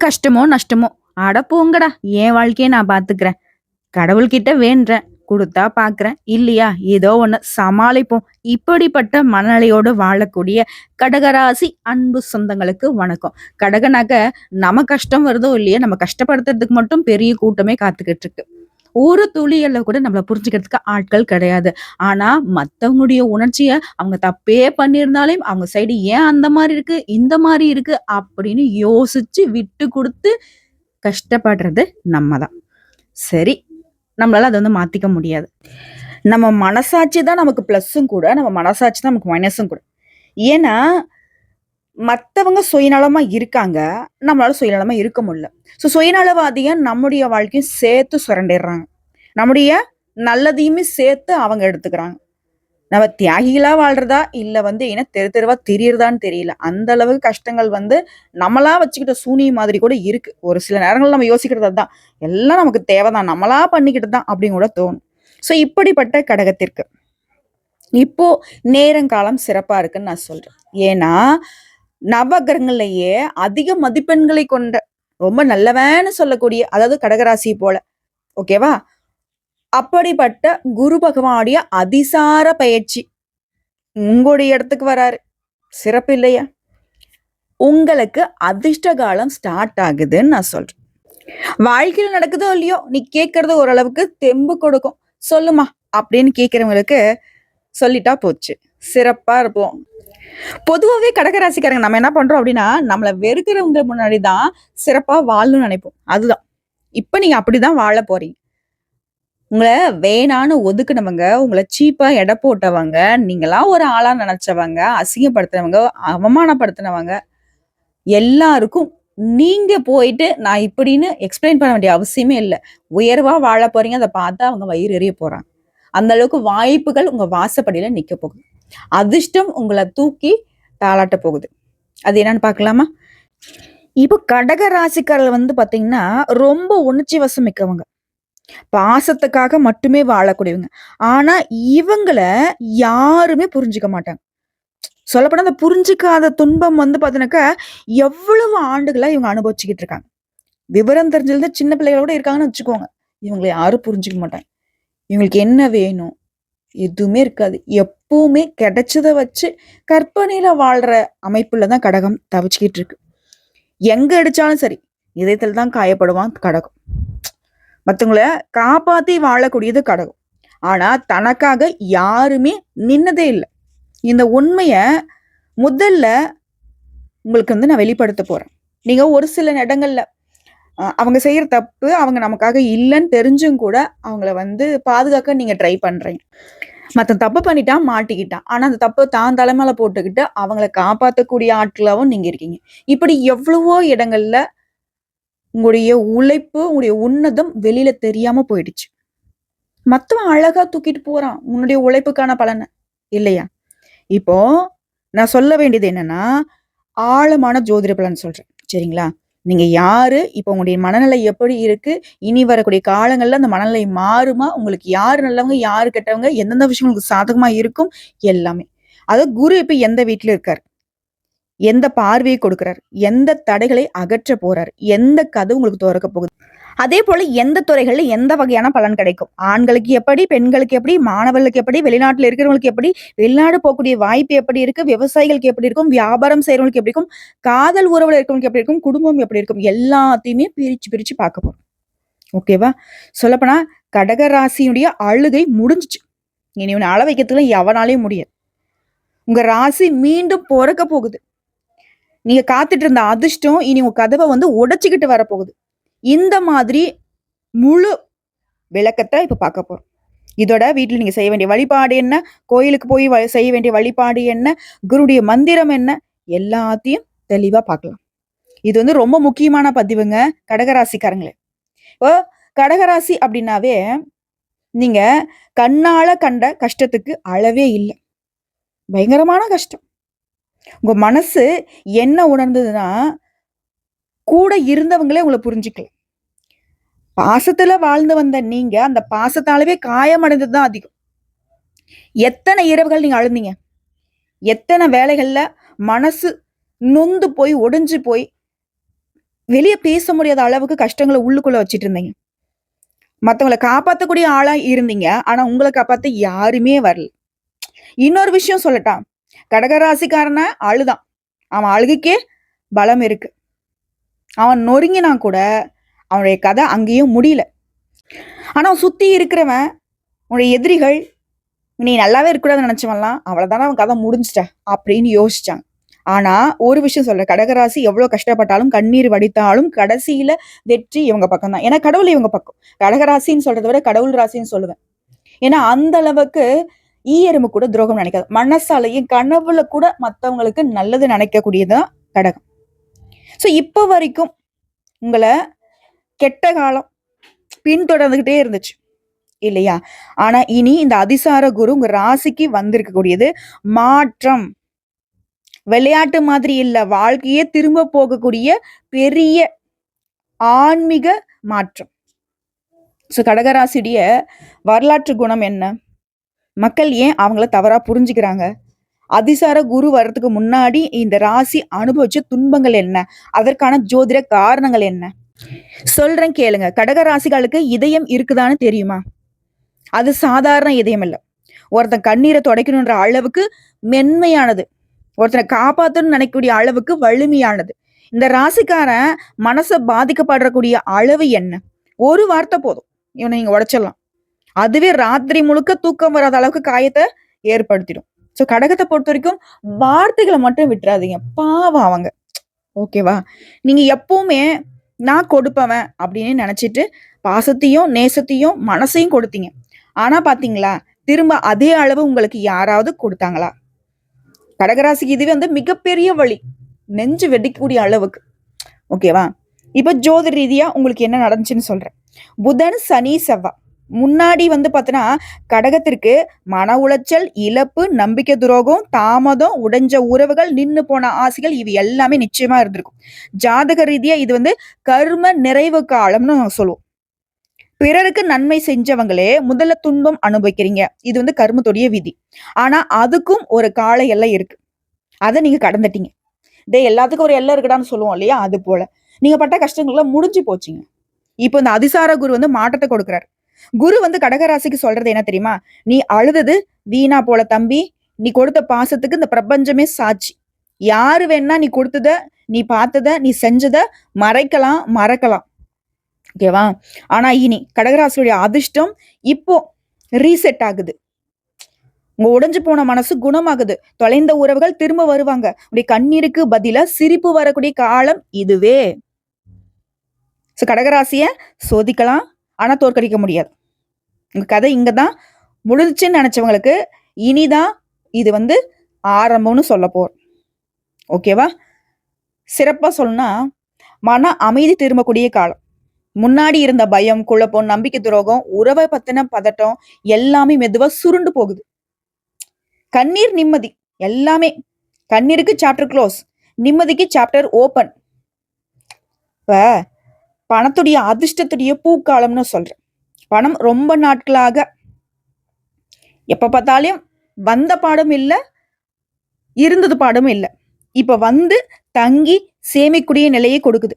கஷ்டமோ நஷ்டமோ? அட போங்கடா என் வாழ்க்கையை நான் பாத்துக்கிறேன் கடவுள்கிட்ட வேண்டுறேன் கொடுத்தா பாக்குறேன் இல்லையா ஏதோ ஒன்று சமாளிப்போம். இப்படிப்பட்ட மனநிலையோடு வாழக்கூடிய கடகராசி அன்பு சொந்தங்களுக்கு வணக்கம். கடகனாக்க நம்ம கஷ்டம் வருதோ இல்லையா நம்ம கஷ்டப்படுத்துறதுக்கு மட்டும் பெரிய கூட்டமே காத்துக்கிட்டு இருக்கு. ஒரு துளியல்ல கூட நம்மள புரிஞ்சுக்கிறதுக்கு ஆட்கள் கிடையாது. ஆனா மத்தவங்களுடைய உணர்ச்சியை அவங்க தப்பே பண்ணியிருந்தாலும் அவங்க சைடு ஏன் அந்த மாதிரி இருக்கு இந்த மாதிரி இருக்கு அப்படின்னு யோசிச்சு விட்டு கொடுத்து கஷ்டப்படுறது நம்ம தான் சரி நம்மளால அதை வந்து மாத்திக்க முடியாது. நம்ம மனசாட்சி தான் நமக்கு ப்ளஸ்ஸும் கூட நம்ம மனசாட்சி தான் நமக்கு மைனஸும் கூட. ஏன்னா மற்றவங்க சுயநலமா இருக்காங்க நம்மளால சுயநலமா இருக்க முடியல. ஸோ சுயநலவாதிய நம்முடைய வாழ்க்கையும் சேர்த்து சுரண்டிடுறாங்க. நம்முடைய நல்லதையுமே சேர்த்து அவங்க எடுத்துக்கிறாங்க. நம்ம தியாகிகளா வாழ்றதா இல்ல வந்து என்ன தெரு தெருவா தெரியறதான்னு தெரியல. அந்த அளவுக்கு கஷ்டங்கள் வந்து நம்மளா வச்சுக்கிட்ட சூனி மாதிரி கூட இருக்கு. ஒரு சில நேரங்கள் நம்ம யோசிக்கிறது தான் எல்லாம் நமக்கு தேவைதான். நம்மளா பண்ணிக்கிட்டு தான் அப்படின்னு கூட தோணும். ஸோ இப்படிப்பட்ட கடகத்திற்கு. இப்போ நேரங்காலம் சிறப்பா இருக்குன்னு நான் சொல்றேன். ஏன்னா நவகிரகங்கள்லயே அதிக மதிப்பெண்களை கொண்ட ரொம்ப நல்லவன்னு சொல்லக்கூடிய அதாவது கடகராசி போல ஓகேவா அப்படிப்பட்ட குரு பகவானுடைய அதிசார பயிற்சி உங்களுடைய இடத்துக்கு வராரு. சிறப்பு இல்லையா? உங்களுக்கு அதிர்ஷ்ட காலம் ஸ்டார்ட் ஆகுதுன்னு நான் சொல்றேன். வாழ்க்கையில் நடக்குதோ இல்லையோ நீ கேட்கறது ஓரளவுக்கு தெம்பு கொடுக்கும். சொல்லுமா அப்படின்னு கேட்குறவங்களுக்கு சொல்லிட்டா போச்சு. சிறப்பா இருப்போம். பொதுவாகவே கடகராசிக்காரங்க நம்ம என்ன பண்றோம் அப்படின்னா நம்மளை வெறுக்கிறவங்க முன்னாடி தான் சிறப்பா வாழணும்னு நினைப்போம். அதுதான். இப்ப நீங்க அப்படிதான் வாழ போறீங்க. உங்களை வேணான்னு ஒதுக்குனவங்க உங்களை சீப்பா எடை போட்டவங்க நீங்களாம் ஒரு ஆளா நினைச்சவங்க அசிங்கப்படுத்தினவங்க அவமானப்படுத்தினவங்க எல்லாருக்கும் நீங்க போயிட்டு நான் இப்படின்னு எக்ஸ்பிளைன் பண்ண வேண்டிய அவசியமே இல்லை. உயர்வா வாழ போறீங்க அதை பார்த்தா அவங்க வயிறு எறிய போறாங்க. அந்த அளவுக்கு வாய்ப்புகள் உங்க வாசப்படியில நிக்க போகுது. அதிர்ஷ்டம் உங்களை தூக்கி தாளாட்ட போகுது. அது என்னன்னு பார்க்கலாமா? இப்போ கடக ராசிக்காரர்கள் வந்து பார்த்தீங்கன்னா ரொம்ப உணர்ச்சி வசம் மிக்கவங்க. பாசத்துக்காக மட்டுமே வாழக்கூடியவங்க. ஆனா இவங்கள யாருமே புரிஞ்சுக்க மாட்டாங்க. சொல்லப்போனா அந்த புரிஞ்சுக்காத துன்பம் வந்து பார்த்தீங்கன்னாக்கா எவ்வளவு ஆண்டுகளா இவங்க அனுபவிச்சுக்கிட்டு இருக்காங்க. விவரம் தெரிஞ்சிருந்தா சின்ன பிள்ளைகளோட இருக்காங்கன்னு வச்சுக்கோங்க. இவங்களை யாரும் புரிஞ்சுக்க மாட்டாங்க. இவங்களுக்கு என்ன வேணும்? எதுவுமே இருக்காது. எப் எப்பவுமே கிடைச்சதை வச்சு கற்பனையில வாழ்ற அமைப்புல தான் கடகம் தவிச்சுக்கிட்டு இருக்கு. எங்க அடிச்சாலும் சரி இதயத்துல தான் காயப்படுவான் கடகம். மற்றவங்கள காப்பாத்தி வாழக்கூடியது கடகம். ஆனா தனக்காக யாருமே நின்னதே இல்லை. இந்த உண்மைய முதல்ல உங்களுக்கு வந்து நான் வெளிப்படுத்த போறேன். நீங்க ஒரு சில இடங்கள்ல அவங்க செய்யற தப்பு அவங்க நமக்காக இல்லைன்னு தெரிஞ்சும் கூட அவங்கள வந்து பாதுகாக்க நீங்க ட்ரை பண்றீங்க. மற்ற தப்பு பண்ணிட்டான் மாட்டிக்கிட்டான். ஆனால் அந்த தப்பு தான் தலைமையில போட்டுக்கிட்டு அவங்கள காப்பாற்றக்கூடிய ஆட்களாகவும் நீங்கள் இருக்கீங்க. இப்படி எவ்வளவோ இடங்கள்ல உங்களுடைய உழைப்பு உங்களுடைய உன்னதம் வெளியில தெரியாம போயிடுச்சு. மற்றவன் அழகா தூக்கிட்டு போறான். உன்னுடைய உழைப்புக்கான பலனை. இல்லையா? இப்போ நான் சொல்ல வேண்டியது என்னன்னா ஆழமான ஜோதிட பலன் சொல்றேன். சரிங்களா? நீங்க யாரு? இப்போ உங்களுடைய மனநிலை எப்படி இருக்கு? இனி வரக்கூடிய காலங்கள்ல அந்த மனநிலை மாறுமா? உங்களுக்கு யாரு நல்லவங்க? யாரு கெட்டவங்க? எந்தெந்த விஷயம் உங்களுக்கு சாதகமா இருக்கும்? எல்லாமே. அதாவது குரு இப்ப எந்த வீட்டுல இருக்காரு? எந்த பார்வையை கொடுக்கிறார்? எந்த தடைகளை அகற்ற போறார்? எந்த கதை உங்களுக்கு திறக்க போகுது? அதே போல எந்த துறைகள்ல எந்த வகையான பலன் கிடைக்கும்? ஆண்களுக்கு எப்படி பெண்களுக்கு எப்படி மாணவர்களுக்கு எப்படி வெளிநாட்டில் இருக்கிறவங்களுக்கு எப்படி வெளிநாடு போகக்கூடிய வாய்ப்பு எப்படி இருக்கு விவசாயிகளுக்கு எப்படி இருக்கும் வியாபாரம் செய்யறவங்களுக்கு எப்படி இருக்கும் காதல் உறவுல இருக்கவங்களுக்கு எப்படி இருக்கும் குடும்பம் எப்படி இருக்கும் எல்லாத்தையுமே பிரிச்சு பிரிச்சு பார்க்க போறோம். ஓகேவா சொல்லப்போனா கடக ராசியுடைய அழுகை முடிஞ்சுச்சு. இனி உன்னை அழ வைக்கிறதுக்குலாம் எவனாலையும் முடியாது. உங்க ராசி மீண்டும் பிறக்க போகுது. நீங்க காத்துட்டு இருந்த அதிர்ஷ்டம் இனி உங்க கதவை வந்து உடைச்சுக்கிட்டு வரப்போகுது. இந்த மாதிரி முழு விளக்கத்தை இப்போ பார்க்க போகிறோம் இதோட வீட்டில் நீங்கள் செய்ய வேண்டிய வழிபாடு என்ன? கோயிலுக்கு போய் வ- செய்ய வேண்டிய வழிபாடு என்ன? குருடைய மந்திரம் என்ன? எல்லாத்தையும் தெளிவாக பார்க்கலாம். இது வந்து ரொம்ப முக்கியமான பதிவுங்க கடகராசிக்காரங்களே. இப்போ கடகராசி அப்படின்னாவே நீங்கள் கண்ணால் கண்ட கஷ்டத்துக்கு அளவே இல்லை. பயங்கரமான கஷ்டம். உங்கள் மனசு என்ன உணர்ந்ததுன்னா கூட இருந்தவங்களே உங்களை புரிஞ்சுக்கல பாசத்துல வாழ்ந்து வந்த நீங்க அந்த பாசத்தாலவே காயமடைந்தது தான் அதிகம் எத்தனை இரவுகள் நீங்க அழுந்தீங்க எத்தனை வேலைகள்ல மனசு நொந்து போய் ஒடிஞ்சு போய் வெளியே பேச முடியாத அளவுக்கு கஷ்டங்களை உள்ளுக்குள்ள வச்சுட்டு இருந்தீங்க. மத்தவங்கள காப்பாற்றக்கூடிய ஆளா இருந்தீங்க. ஆனா உங்களை காப்பாத்த யாருமே வரல. இன்னொரு விஷயம் சொல்லட்டான் கடகராசிக்காரன அழுதான். அவன் அழுகுக்கே பலம் இருக்கு. அவன் நொறுங்கினா கூட, அவனுடைய கதை அங்கேயும் முடியல. ஆனால் சுற்றி இருக்கிறவன், உன்னுடைய எதிரிகள், நீ நல்லாவே இருக்கக்கூடாதுன்னு நினச்சவன்லாம் அவ்வளோதானே அவன் கதை முடிஞ்சுச்சா, அப்படின்னு யோசிச்சான். ஆனால் ஒரு விஷயம் சொல்றேன். கடகராசி எவ்வளோ கஷ்டப்பட்டாலும், கண்ணீர் வடித்தாலும், கடைசியில வெற்றி இவங்க பக்கம் தான். ஏன்னா கடவுள் இவங்க பக்கம். கடகராசின்னு சொல்றதை விட கடவுள் ராசின்னு சொல்லுவேன். ஏன்னா அந்த அளவுக்கு ஈயரும்பு கூட துரோகம் நினைக்காது. மனசாலையும் கனவுல கூட மற்றவங்களுக்கு நல்லது நினைக்கக்கூடியதான் கடகம். ஸோ இப்போ வரைக்கும் உங்களை கெட்ட காலம் பின்தொடர்ந்துகிட்டே இருந்துச்சு. இல்லையா? ஆனா இனி இந்த அதிசார குரு உங்க ராசிக்கு வந்திருக்கக்கூடியது மாற்றம். விளையாட்டு மாதிரி இல்ல. வாழ்க்கையே திரும்ப போகக்கூடிய பெரிய ஆன்மீக மாற்றம். ஸோ கடகராசியுடைய வரலாற்று குணம் என்ன? மக்கள் ஏன் அவங்கள தவறா புரிஞ்சுக்கிறாங்க? அதிசார குரு வர்றதுக்கு முன்னாடி இந்த ராசி அனுபவிச்ச துன்பங்கள் என்ன? அதற்கான ஜோதிட காரணங்கள் என்ன? சொல்றேன் கேளுங்க. கடக ராசிகளுக்கு இதயம் இருக்குதான்னு தெரியுமா? அது சாதாரண இதயம் இல்லை ஒருத்தன் கண்ணீரை துடைக்கணுன்ற அளவுக்கு மென்மையானது. ஒருத்தனை காப்பாத்தணும்னு நினைக்கக்கூடிய அளவுக்கு வலிமையானது. இந்த ராசிக்காரன் மனசை பாதிக்கப்படக்கூடிய அளவு என்ன? ஒரு வார்த்தை போதும். இவனை நீங்க உடைச்சிடலாம். அதுவே ராத்திரி முழுக்க தூக்கம் வராத அளவுக்கு காயத்தை ஏற்படுத்திடும். ஸோ கடகத்தை பொறுத்த வரைக்கும் வார்த்தைகளை மட்டும் விட்டுறாதீங்க. பாவம் அவங்க. ஓகேவா? நீங்க எப்பவுமே நான் கொடுப்பவன் அப்படின்னு நினைச்சிட்டு, பாசத்தையும், நேசத்தையும், மனசையும் கொடுத்தீங்க. ஆனா பாத்தீங்களா? திரும்ப அதே அளவு உங்களுக்கு யாராவது கொடுத்தாங்களா கடகராசிக்கு இதுவே வந்து மிகப்பெரிய வழி நெஞ்சு வெடிக்கக்கூடிய அளவுக்கு. ஓகேவா? இப்போ ஜோதி ரீதியா உங்களுக்கு என்ன நடந்துச்சுன்னு சொல்றேன். புதன், சனி, செவ்வாய் முன்னாடி வந்து பார்த்தோன்னா கடகத்திற்கு மன உளைச்சல், இழப்பு, நம்பிக்கை துரோகம், தாமதம், உடைஞ்ச உறவுகள், நின்று போன ஆசைகள் இவை எல்லாமே நிச்சயமா இருந்திருக்கும். ஜாதக ரீதியா இது வந்து கர்ம நிறைவு காலம்னு சொல்லுவோம். பிறருக்கு நன்மை செஞ்சவங்களே முதல்ல துன்பம் அனுபவிக்கிறீங்க. இது வந்து கர்மத்துடைய விதி. ஆனா அதுக்கும் ஒரு கால எல்லை இருக்கு. அதை நீங்க கடந்துட்டீங்க. இதே எல்லாத்துக்கும் ஒரு எல்லை இருக்குடான்னு சொல்லுவோம் இல்லையா? அது போல. நீங்க பட்ட கஷ்டங்கள்லாம் முடிஞ்சு போச்சுங்க. இப்போ இந்த அதிசார குரு வந்து மாற்றத்தை கொடுக்குறாரு. குரு வந்து கடகராசிக்கு சொல்றது என்ன தெரியுமா? நீ அழுதது வீணா போல தம்பி. நீ கொடுத்த பாசத்துக்கு இந்த பிரபஞ்சமே சாட்சி. யாரு வேணா நீ கொடுத்தத, நீ பார்த்தத, நீ செஞ்சத மறைக்கலாம், மறக்கலாம். ஓகேவா? ஆனா இனி கடகராசியுடைய அதிர்ஷ்டம் இப்போ ரீசெட் ஆகுது. உங்க உடைஞ்சு போன மனசு குணமாகுது. தொலைந்த உறவுகள் திரும்ப வருவாங்க. உடைய கண்ணீருக்கு பதிலா சிரிப்பு வரக்கூடிய காலம் இதுவே. ஸோ கடகராசிய சோதிக்கலாம். ஆனால் தோற்கடிக்க முடியாது. உங்கள் கதை இங்கே தான் முடிஞ்சுச்சுன்னு நினச்சவங்களுக்கு இனிதான் இது வந்து ஆரம்பம்னு சொல்ல போகிறோம் ஓகேவா? சிறப்பாக சொல்லணும்னா, மன அமைதி திரும்பக்கூடிய காலம். முன்னாடி இருந்த பயம், குழப்பம், நம்பிக்கை துரோகம், உறவை பத்தின பதட்டம் எல்லாமே மெதுவா சுருண்டு போகுது. கண்ணீர் நிம்மதி எல்லாமே. கண்ணீருக்கு சாப்டர் க்ளோஸ் நிம்மதிக்கு சாப்டர் ஓப்பன். இப்போ பணத்துடைய அதிர்ஷ்டத்துடைய பூக்காலம்னு சொல்றேன். பணம் ரொம்ப நாட்களாக எப்ப பார்த்தாலும் வந்த பாடும் இல்லை இருந்தது பாடும் இல்லை இப்ப வந்து தங்கி சேமிக்கக்கூடிய நிலையை கொடுக்குது.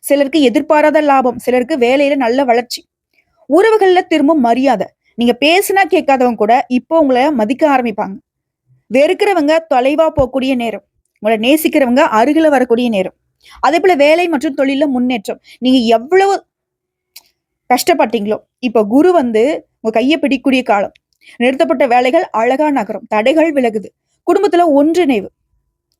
சிலருக்கு எதிர்பாராத லாபம், சிலருக்கு வேலையில நல்ல வளர்ச்சி. உறவுகள்ல திரும்ப மரியாதை. நீங்க பேசினா கேட்காதவங்க கூட இப்போ உங்களை மதிக்க ஆரம்பிப்பாங்க. வெறுக்கிறவங்க தொலைவா போகக்கூடிய நேரம். உங்களை நேசிக்கிறவங்க அருகில வரக்கூடிய நேரம். அதே போல வேலை மற்றும் தொழில முன்னேற்றம். நீங்க எவ்வளவு கஷ்டப்பட்டீங்களோ, இப்ப குரு வந்து உங்க கையை பிடிக்கக்கூடிய காலம். நிறுத்தப்பட்ட வேலைகள் அழகா நகரும். தடைகள் விலகுது. குடும்பத்துல ஒன்றிணைவு.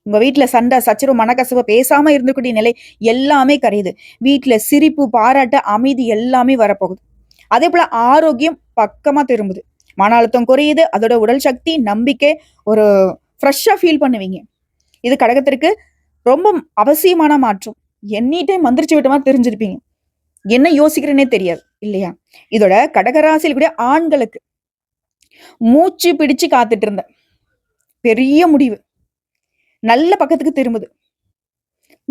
உங்க வீட்டுல சண்டை, சச்சரவு, மனக்கசவு பேசாம இருந்தக்கூடிய நிலை எல்லாமே கரையுது. வீட்டுல சிரிப்பு, பாராட்டு, அமைதி எல்லாமே வரப்போகுது. அதே போல ஆரோக்கியம் பக்கமா திரும்புது. மன அழுத்தம் குறையுது. அதோட உடல் சக்தி, நம்பிக்கை ஒரு ஃப்ரெஷ்ஷா ஃபீல் பண்ணுவீங்க. இது கடகத்திற்கு ரொம்ப அவசியமான மாற்றம். எனி டைம் மந்திரிச்சு விட்டமா தெரிஞ்சிருப்பீங்க. என்ன யோசிக்கிறேன்னே தெரியாது. இல்லையா? இதோட கடகராசியில் கூட ஆண்களுக்கு மூச்சு பிடிச்சு காத்துட்டு இருந்தேன். பெரிய முடிவு. நல்ல பக்கத்துக்கு திரும்புது.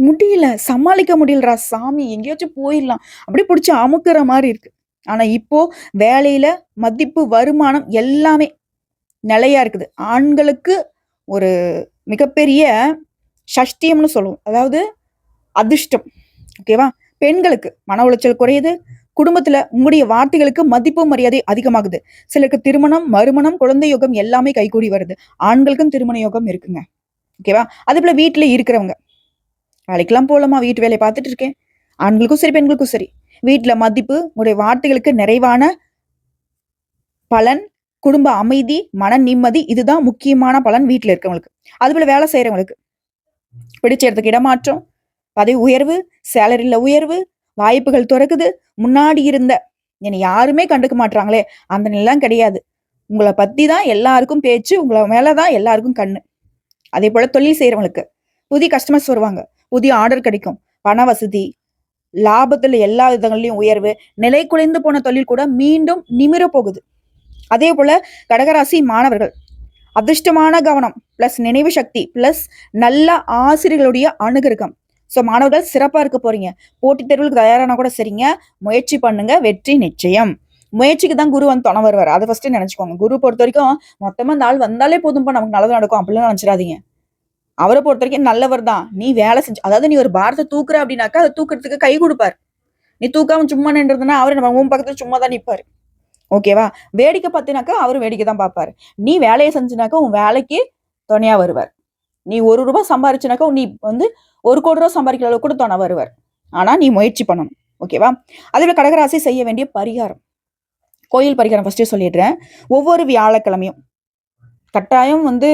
முடியல. சமாளிக்க முடியலரா சாமி. எங்கேயாச்சும் போயிடலாம் அப்படியே பிடிச்சி அமுக்குற மாதிரி இருக்கு. ஆனா இப்போ வேலையில மதிப்பு, வருமானம் எல்லாமே நிலையா இருக்குது. ஆண்களுக்கு ஒரு மிகப்பெரிய ஷஷ்டியம்னு சொல்லுவோம். அதாவது அதிர்ஷ்டம். ஓகேவா பெண்களுக்கு மன உளைச்சல் குறையுது. குடும்பத்துல உங்களுடைய வார்த்தைகளுக்கு மதிப்பு மரியாதை அதிகமாகுது. சிலருக்கு திருமணம் மறுமணம் குழந்தை யோகம் எல்லாமே கைகூடி வருது. ஆண்களுக்கும் திருமண யோகம் இருக்குங்க. ஓகேவா அதே போல வீட்டுல இருக்கிறவங்க. வேலைக்கெல்லாம் போகலாமா வீட்டு வேலையை பார்த்துட்டு இருக்கேன். ஆண்களுக்கும் சரி பெண்களுக்கும் சரி. வீட்டுல மதிப்பு உங்களுடைய வார்த்தைகளுக்கு நிறைவான பலன் குடும்ப அமைதி மன நிம்மதி இதுதான் முக்கியமான பலன் வீட்டுல இருக்கவங்களுக்கு. அதுபோல வேலை செய்யறவங்களுக்கு. பிடிச்ச இடத்துக்கு இடமாற்றம். பதவி உயர்வு சேலரியில் உயர்வு வாய்ப்புகள் திறக்குது. முன்னாடி இருந்த என்னை யாருமே கண்டுக்க மாட்றாங்களே. அந்த நிலம் கிடையாது. உங்களை பத்தி தான் எல்லாருக்கும் பேச்சு உங்களை மேலதான் எல்லாருக்கும் கண்ணு. அதே போல தொழில் செய்யறவங்களுக்கு புதிய கஸ்டமர்ஸ் வருவாங்க. புதிய ஆர்டர் கிடைக்கும். பண வசதி லாபத்தில் எல்லா விதங்கள்லயும் உயர்வு நிலை குலைந்து போன தொழில் கூட மீண்டும் நிமிர போகுது. அதே போல கடகராசி மாணவர்கள் அதிர்ஷ்டமான கவனம் பிளஸ் நினைவு சக்தி பிளஸ் நல்ல ஆசிரியர்களுடைய அணுகிருக்கம் ஸோ மாணவர்கள் சிறப்பாக இருக்க போறீங்க. போட்டித் தேர்வுக்கு தயாரானா கூட சரிங்க. முயற்சி பண்ணுங்க. வெற்றி நிச்சயம். முயற்சிக்கு தான் குரு வந்து துணை வருவார். அதை ஃபர்ஸ்ட் நினைச்சுக்கோங்க. குரு பொறுத்த வரைக்கும் மொத்தமாக இந்த ஆள் வந்தாலே போதும்பா நமக்கு நல்லது நடக்கும். அப்படிலாம் நினச்சிடாதீங்க. அவரை பொறுத்த வரைக்கும் நல்லவர் தான். நீ வேலை செஞ்சு அதாவது நீ ஒரு பாரத்தை தூக்குற அப்படின்னாக்கா அதை தூக்குறதுக்கு கை கொடுப்பார். நீ தூக்காம சும்மா நின்றதுன்னா அவர் நம்ம உன் பக்கத்துல சும்மா தான் நிற்பாரு ஓகேவா? வேடிக்கை பார்த்தினாக்கா அவர் வேடிக்கை தான் பார்ப்பாரு. நீ வேலையை செஞ்சினாக்கா உன் வேலைக்கு துணையா வருவார். நீ ஒரு ரூபாய் சம்பாரிச்சினாக்கா நீ வந்து ஒரு கோடி ரூபா சம்பாதிக்கிற அளவுக்கு கூட துணை வருவார். ஆனால் நீ முயற்சி பண்ணணும். ஓகேவா? அதில் கடகராசி செய்ய வேண்டிய பரிகாரம். கோயில் பரிகாரம் ஃபஸ்ட்டே சொல்லிடுறேன். ஒவ்வொரு வியாழக்கிழமையும். கட்டாயம் வந்து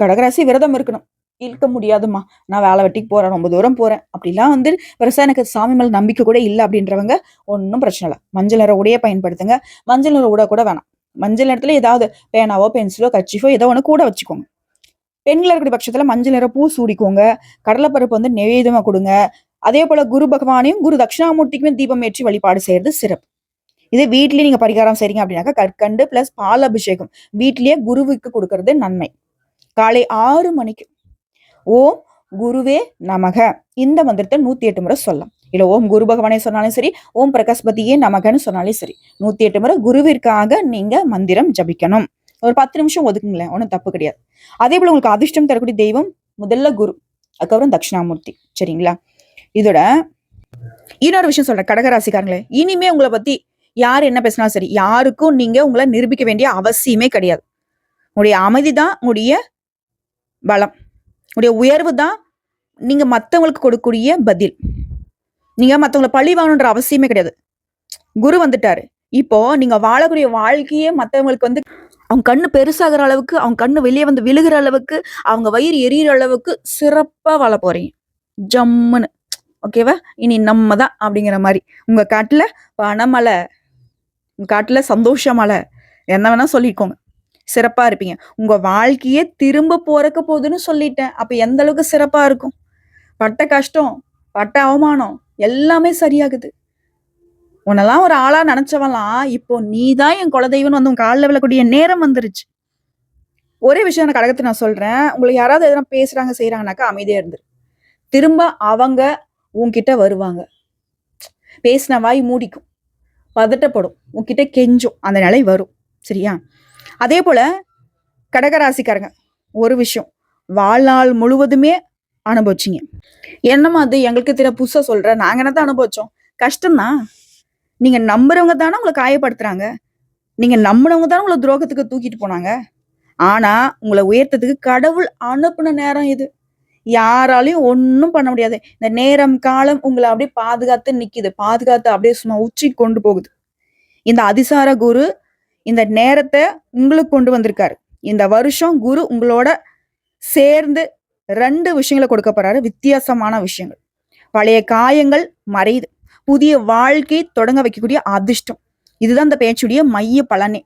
கடகராசி விரதம் இருக்கணும். இழுக்க முடியாதும்மா. நான் வேலை வெட்டிக்கு போறேன் ரொம்ப தூரம் போறேன். அப்படிலாம் வந்து பெருசா எனக்கு சாமி மேலே நம்பிக்கை கூட இல்லை அப்படின்றவங்க ஒன்றும் பிரச்சனை இல்லை. மஞ்சள் நிற உடைய பயன்படுத்துங்க. மஞ்சள் நிற உடை கூட வேணாம். மஞ்சள் நிறத்துல ஏதாவது பேனாவோ பென்சிலோ கச்சிஃபோ ஏதோ ஒன்று கூட வச்சுக்கோங்க. பெண்கள் இருக்கிற பட்சத்துல மஞ்சள் நிற பூ சூடிக்கோங்க. கடலைப்பருப்பு வந்து நிவேதமாக கொடுங்க. அதே போல குரு பகவானையும் குரு தட்சிணாமூர்த்திக்குமே தீபம் ஏற்றி வழிபாடு செய்யறது சிறப்பு. இதே வீட்லயே நீங்க பரிகாரம் செய்றீங்க அப்படின்னாக்கா கற்கண்டு ப்ளஸ் பால் அபிஷேகம். வீட்லேயே குருவுக்கு கொடுக்கறது நன்மை. காலை ஆறு மணிக்கு ஓம் குருவே நமக. இந்த மந்திரத்தை நூத்தி எட்டு முறை சொல்லலாம். இல்லை ஓம் குரு பகவானே சொன்னாலும் சரி ஓம் பிரகாஷ்பதியே நமகன்னு சொன்னாலும் சரி நூத்தி எட்டு முறை குருவிற்காக நீங்க மந்திரம் ஜபிக்கணும். ஒரு பத்து நிமிஷம் ஒதுக்குங்களேன் ஒன்றும் தப்பு கிடையாது. அதே போல உங்களுக்கு அதிர்ஷ்டம் தரக்கூடிய தெய்வம் முதல்ல குரு அதுக்கப்புறம் தட்சிணாமூர்த்தி. சரிங்களா? இதோட இன்னொரு விஷயம் சொல்றேன் கடகராசிக்காரங்களே. இனிமே உங்களை பத்தி யார் என்ன பேசினாலும் சரி யாருக்கும் நீங்க உங்களை நிரூபிக்க வேண்டிய அவசியமே கிடையாது. உங்களுடைய அமைதி தான் உங்களுடைய பலம். உடைய உயர்வு தான் நீங்கள் மற்றவங்களுக்கு கொடுக்கக்கூடிய பதில். நீங்கள் மற்றவங்கள பழி வாங்கணுன்ற அவசியமே கிடையாது. குரு வந்துட்டாரு. இப்போ நீங்க வாழக்கூடிய வாழ்க்கையே மற்றவங்களுக்கு வந்து அவங்க கண்ணு பெருசாகிற அளவுக்கு அவங்க கண்ணு வெளியே வந்து விழுகிற அளவுக்கு அவங்க வயிறு எரியிற அளவுக்கு சிறப்பாக வாழ போறீங்க. ஜம்முன்னு. ஓகேவா? இனி நம்ம தான் அப்படிங்கிற மாதிரி. உங்கள் காட்டில் பணமலை உங்கள் காட்டில் சந்தோஷமலை என்ன வேணால் சொல்லிக்கோங்க. சிறப்பா இருப்பீங்க. உங்க வாழ்க்கையே திரும்ப போறக்க போகுதுன்னு சொல்லிட்டேன். அப்ப எந்த அளவுக்கு சிறப்பா இருக்கும்? பட்ட கஷ்டம் பட்ட அவமானம் எல்லாமே சரியாகுது. உன்னெல்லாம் ஒரு ஆளா நினைச்சவெல்லாம் இப்போ நீ தான் என் குலதெய்வம்னு வந்து உன் காலில் விழக்கூடிய நேரம் வந்துருச்சு. ஒரே விஷயம் நான் கழகத்தை நான் சொல்றேன். உங்களுக்கு யாராவது எதனா பேசுறாங்க செய்யறாங்கனாக்கா அமைதியா இருந்துரு. திரும்ப அவங்க உன்கிட்ட வருவாங்க. பேசின வாய் மூடிக்கும். பதட்டப்படும். உன்கிட்ட கெஞ்சும். அந்த நிலை வரும். சரியா? அதே போல் கடகராசிக்காரங்க ஒரு விஷயம். வாழ்நாள் முழுவதுமே அனுபவிச்சிங்க. என்னம்மா அது எங்களுக்கு தெரிய சொல்கிற நாங்கள் என்ன தான் அனுபவிச்சோம்? கஷ்டம்தான் நீங்கள் நம்புறவங்க தானே உங்களை காயப்படுத்துகிறாங்க நீங்கள் நம்பினவங்க தானே உங்களை துரோகத்துக்கு தூக்கிட்டு போனாங்க. ஆனால் உங்களை உயர்த்ததுக்கு கடவுள் அனுப்புன நேரம் இது. யாராலையும் ஒன்றும் பண்ண முடியாது. இந்த நேரம் காலம் உங்களை அப்படியே பாதுகாத்து நிற்கிது பாதுகாத்து அப்படியே சும்மா உச்சி கொண்டு போகுது. இந்த அதிசார குரு இந்த நேரத்தை உங்களுக்கு கொண்டு வந்திருக்காரு. இந்த வருஷம் குரு உங்களோட சேர்ந்து ரெண்டு விஷயங்களை கொடுக்க போறாரு. வித்தியாசமான விஷயங்கள். பழைய காயங்கள் மறையுது. புதிய வாழ்க்கை தொடங்க வைக்கக்கூடிய அதிர்ஷ்டம். இதுதான் இந்த பேச்சுடைய மைய பலனே.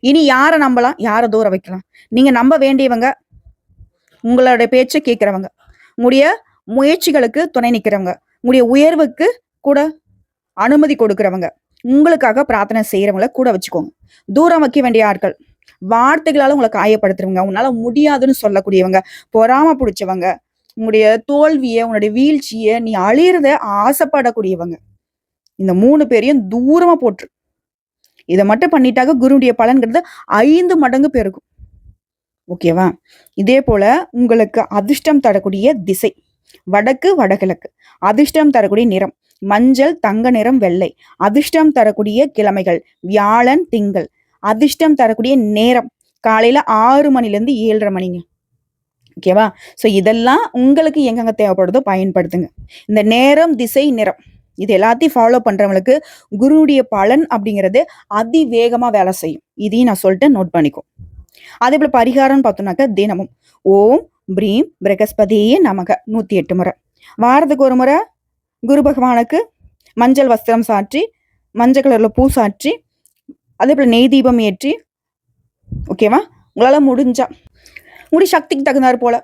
இனி யாரை நம்பலாம்? யாரை தூரம் வைக்கலாம்? நீங்க நம்ப வேண்டியவங்க உங்களோட பேச்சை கேட்கிறவங்க உங்களுடைய முயற்சிகளுக்கு துணை நிற்கிறவங்க உங்களுடைய உயர்வுக்கு கூட அனுமதி கொடுக்குறவங்க உங்களுக்காக பிரார்த்தனை செய்கிறவங்கள கூட வச்சுக்கோங்க. தூரம் வைக்க வேண்டிய ஆட்கள் வார்த்தைகளால் உங்களை காயப்படுத்துறவங்க உன்னால முடியாதுன்னு சொல்லக்கூடியவங்க பொறாம பிடிச்சவங்க உங்களுடைய தோல்வியை உன்னுடைய வீழ்ச்சியை நீ அழியிறத ஆசைப்படக்கூடியவங்க. இந்த மூணு பேரையும் தூரமா போட்டுரு இதை மட்டும் பண்ணிட்டாக்க குருவுடைய பலன்கிறது ஐந்து மடங்கு பெருகும். ஓகேவா இதே போல உங்களுக்கு அதிர்ஷ்டம் தரக்கூடிய திசை வடக்கு வடகிழக்கு. அதிர்ஷ்டம் தரக்கூடிய நிறம். மஞ்சள் தங்க நிறம் வெள்ளை. அதிர்ஷ்டம் தரக்கூடிய கிழமைகள் வியாழன் திங்கள். அதிர்ஷ்டம் தரக்கூடிய நேரம் காலையில ஆறு மணிலேருந்து ஏழரை மணிங்க. ஓகேவா ஸோ இதெல்லாம் உங்களுக்கு எங்கெங்க தேவைப்படுதோ பயன்படுத்துங்க. இந்த நேரம் திசை நிறம். இது எல்லாத்தையும் ஃபாலோ பண்றவங்களுக்கு குருவுடைய பலன் அப்படிங்கிறது அதிவேகமா வேலை செய்யும். இதையும் நான் சொல்லிட்டு நோட் பண்ணிக்கோ. அதே போல பரிகாரம்னு பார்த்தோம்னாக்க தினமும். ஓம் பிரீம் பிரகஸ்பதியே நமக. நூத்தி எட்டு முறை. வாரத்துக்கு ஒரு முறை குரு பகவானுக்கு மஞ்சள் வஸ்திரம் சாற்றி மஞ்சள் கலரில் பூ சாற்றி அதே போல் நெய் தீபம் ஏற்றி ஓகேவா உங்களால் முடிஞ்சா உங்களுடைய சக்திக்கு தகுந்தாற் போல்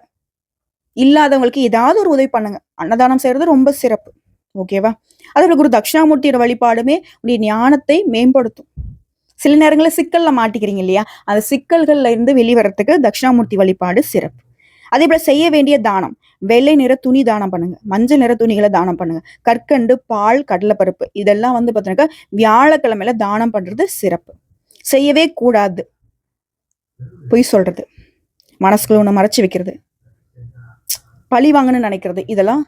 இல்லாதவங்களுக்கு ஏதாவது ஒரு உதவி பண்ணுங்க. அன்னதானம் செய்கிறது ரொம்ப சிறப்பு. ஓகேவா அதே போல் குரு தட்சிணாமூர்த்தியோட வழிபாடுமே உடைய ஞானத்தை மேம்படுத்தும். சில நேரங்களில் சிக்கலில் மாட்டிக்கிறீங்க இல்லையா? அந்த சிக்கல்கள்ல இருந்து வெளிவரத்துக்கு தட்சிணாமூர்த்தி வழிபாடு சிறப்பு. அதே போல் செய்ய வேண்டிய தானம். வெள்ளை நிற துணி தானம் பண்ணுங்க. மஞ்சள் நிற துணிகளை தானம் பண்ணுங்க. கற்கண்டு பால் கடலைப்பருப்பு இதெல்லாம் வந்து பார்த்தீங்கன்னா வியாழக்கிழமையில தானம் பண்றது சிறப்பு. செய்யவே கூடாது. பொய் சொல்றது. மனசுக்குள்ள ஒன்று மறைச்சு வைக்கிறது. பழி வாங்கணும்னு நினைக்கிறது. இதெல்லாம்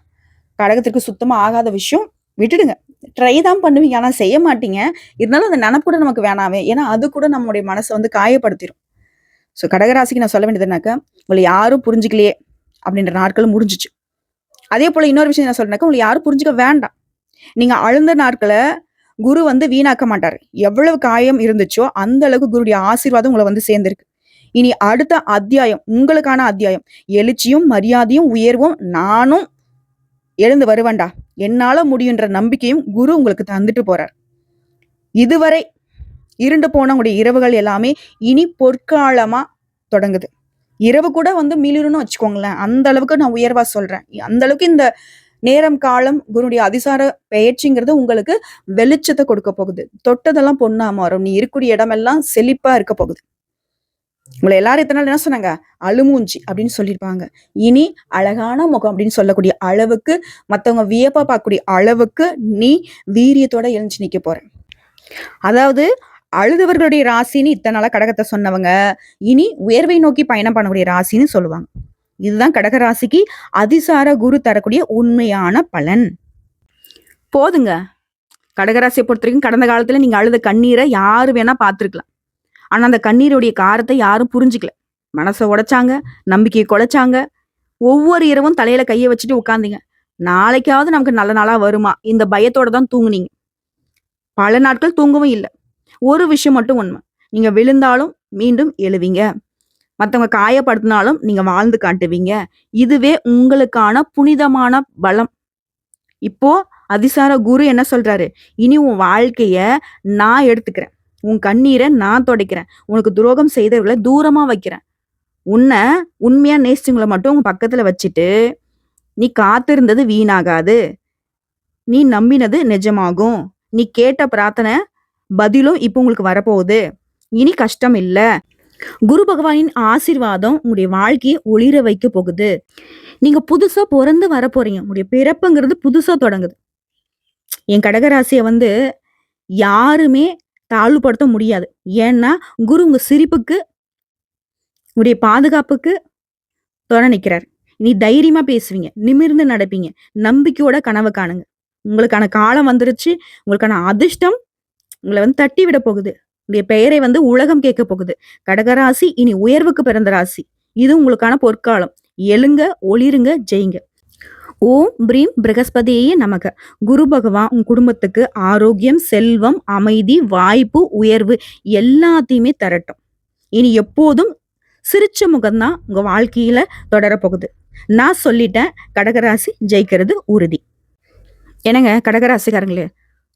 கடகத்திற்கு சுத்தமாக ஆகாத விஷயம். விட்டுடுங்க. ட்ரை தான் பண்ணுவீங்க. ஆனால் செய்ய மாட்டீங்க. இருந்தாலும் அந்த நினப்பு கூட நமக்கு வேணாமே. ஏன்னா அது கூட நம்மளுடைய மனசை வந்து காயப்படுத்திடும் ஸோ கடகராசிக்கு நான் சொல்ல வேண்டியதுனாக்கா உங்களை யாரும் புரிஞ்சுக்கலையே. அப்படின்ற நாட்கள் முடிஞ்சிச்சு. அதே போல் இன்னொரு விஷயம் நான் சொல்றேனாக்கா உங்களை யாரும் புரிஞ்சுக்க வேண்டாம். நீங்கள் அழுந்த நாட்களை குரு வந்து வீணாக்க மாட்டார். எவ்வளவு காயம் இருந்துச்சோ அந்த அளவுக்கு குருடைய ஆசீர்வாதம் உங்களை வந்து சேர்ந்திருக்கு. இனி அடுத்த அத்தியாயம் உங்களுக்கான அத்தியாயம். எழுச்சியும் மரியாதையும் உயர்வும் நானும் எழுந்து வருவேண்டா என்னால முடியுன்ற நம்பிக்கையும் குரு உங்களுக்கு தந்துட்டு போறார். இதுவரை இருண்டு போன உங்களுடைய இரவுகள் எல்லாமே இனி பொற்காலமா தொடங்குது. இரவு கூட வந்து மீளிரும்னு வச்சுக்கோங்களேன். அந்த அளவுக்கு நான் உயர்வா சொல்றேன். அந்த அளவுக்கு இந்த நேரம் காலம் குருடைய அதிசார பெயர்ச்சிங்கிறது உங்களுக்கு வெளிச்சத்தை கொடுக்க போகுது. தொட்டதெல்லாம் பொண்ணா மாறும் நீ இருக்கக்கூடிய இடமெல்லாம் செழிப்பா இருக்க போகுது. உங்களை எல்லாரும் இத்தனை நாள் என்ன சொன்னாங்க? அழுமூஞ்சி அப்படின்னு சொல்லியிருப்பாங்க. இனி அழகான முகம் அப்படின்னு சொல்லக்கூடிய அளவுக்கு மத்தவங்க வியப்பா பார்க்கக்கூடிய அளவுக்கு நீ வீரியத்தோட எழுஞ்சி நிக்க போற. அதாவது அழுதவர்களுடைய ராசின்னு இத்தனை நாளாக கடகத்தை சொன்னவங்க இனி உயர்வை நோக்கி பயணம் பண்ணக்கூடிய ராசின்னு சொல்லுவாங்க. இதுதான் கடக ராசிக்கு அதிசார குரு தரக்கூடிய உண்மையான பலன். போதுங்க. கடகராசியை பொறுத்த வரைக்கும் கடந்த காலத்துல நீங்க அழுத கண்ணீரை யாரு வேணா பார்த்துருக்கலாம். ஆனா அந்த கண்ணீருடைய காரத்தை யாரும் புரிஞ்சுக்கல. மனசை உடைச்சாங்க நம்பிக்கையை குலைச்சாங்க. ஒவ்வொரு இரவும் தலையில கையை வச்சுட்டு உட்காந்தீங்க நாளைக்காவது நமக்கு நல்ல நாளா வருமா? இந்த பயத்தோட தான் தூங்குனீங்க. பல நாட்கள் தூங்கவும் இல்லை. ஒரு விஷயம் மட்டும் உண்மை. நீங்கள் விழுந்தாலும் மீண்டும் எழுவீங்க. மற்றவங்க காயப்படுத்தினாலும் நீங்கள் வாழ்ந்து காட்டுவீங்க. இதுவே உங்களுக்கான புனிதமான பலம். இப்போ அதிசார குரு என்ன சொல்றாரு? இனி உன் வாழ்க்கைய நான் எடுத்துக்கிறேன். உன் கண்ணீரை நான் துடைக்கிறேன். உனக்கு துரோகம் செய்தவர்களை தூரமா வைக்கிறேன். உன்னை உண்மையா நேசிச்சவங்களை மட்டும் உங்க பக்கத்துல வச்சுட்டு நீ காத்திருந்தது வீணாகாது. நீ நம்பினது நிஜமாகும். நீ கேட்ட பிரார்த்தனை பதிலும் இப்போ உங்களுக்கு வரப்போகுது. இனி கஷ்டம் இல்லை. குரு பகவானின் ஆசீர்வாதம் உங்களுடைய வாழ்க்கையை ஒளிர வைக்க போகுது. நீங்க புதுசா பிறந்து வர போறீங்க. உங்களுடைய பிறப்புங்கிறது புதுசா தொடங்குது. என் கடகராசியை வந்து யாருமே தாழ்வுபடுத்த முடியாது. ஏன்னா குரு உங்க சிரிப்புக்கு உடைய பாதுகாப்புக்கு தொட நிற்கிறார் நீ தைரியமா பேசுவீங்க. நிமிர்ந்து நடப்பீங்க. நம்பிக்கையோட கனவு காணுங்க. உங்களுக்கான காலம் வந்துருச்சு. உங்களுக்கான அதிர்ஷ்டம் உங்களை வந்து தட்டி விட போகுது. உங்களுடைய பெயரை வந்து உலகம் கேட்க போகுது. கடகராசி இனி உயர்வுக்கு பிறந்த ராசி. இது உங்களுக்கான பொற்காலம். எழுங்க ஒளிருங்க ஜெயிங்க. ஓம் பிரீம் பிரகஸ்பதியே நமக. குரு பகவான் உன் குடும்பத்துக்கு ஆரோக்கியம் செல்வம் அமைதி வாய்ப்பு உயர்வு எல்லாத்தையுமே தரட்டும். இனி எப்போதும் சிரிச்ச முகம்தான் உங்க வாழ்க்கையில தொடரப்போகுது நான் சொல்லிட்டேன் கடகராசி ஜெயிக்கிறது உறுதி. என்னங்க கடகராசிக்காரங்களே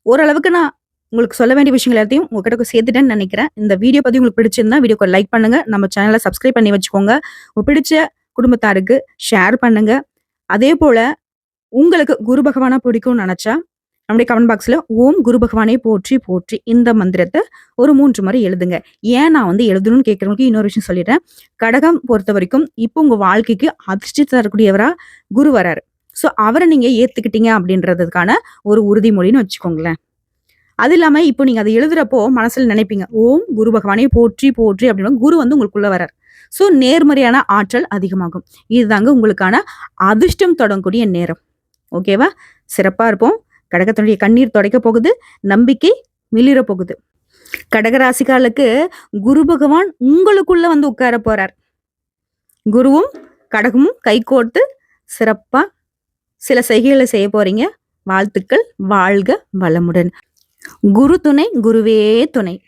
ஓரளவுக்கு நான் உங்களுக்கு சொல்ல வேண்டிய விஷயங்கள் எல்லாத்தையும் உங்ககிட்ட சேர்த்துட்டேன்னு நினைக்கிறேன். இந்த வீடியோ பத்தி உங்களுக்கு பிடிச்சிருந்தா வீடியோக்கு லைக் பண்ணுங்க. நம்ம சேனலை சப்ஸ்கிரைப் பண்ணி வச்சுக்கோங்க. உங்களுக்கு பிடிச்ச குடும்பத்தாருக்கு ஷேர் பண்ணுங்க. அதே போல உங்களுக்கு குரு பகவானா பிடிக்கும்னு நினைச்சா நம்முடைய கமெண்ட் பாக்ஸ்ல ஓம் குரு பகவானே போற்றி போற்றி இந்த மந்திரத்தை ஒரு மூன்று முறை எழுதுங்க. ஏன் நான் வந்து எழுதணும்னு கேட்கறவங்களுக்கு இன்னொரு விஷயம் சொல்லிடுறேன். கடகம் பொறுத்த வரைக்கும் இப்போ உங்க வாழ்க்கைக்கு அதிர்ஷ்டி தரக்கூடியவரா குரு வராரு. ஸோ அவரை நீங்க ஏத்துக்கிட்டீங்க அப்படின்றதுக்கான ஒரு உறுதிமொழின்னு வச்சுக்கோங்களேன். அது இல்லாமல் இப்போ நீங்கள் அதை எழுதுறப்போ மனசில் நினைப்பீங்க ஓம் குரு பகவானே போற்றி போற்றி அப்படின்னு குரு வந்து உங்களுக்குள்ளே வரார் ஸோ நேர்மறையான ஆற்றல் அதிகமாகும். இதுதாங்க உங்களுக்கான அதிர்ஷ்டம் தொடங்கக்கூடிய நேரம். ஓகேவா சிறப்பாக இருப்போம். கடகத்தினுடைய கண்ணீர் துடைக்க போகுது. நம்பிக்கை மிளிர போகுது. கடகராசிக்காலுக்கு குரு பகவான் உங்களுக்குள்ள வந்து உட்கார போறார். குருவும் கடகமும் கை கோர்த்து சிறப்பா சில செய்கைகளை செய்ய போறீங்க. வாழ்த்துக்கள். வாழ்க வளமுடன். குரு துணை குருவே துணை.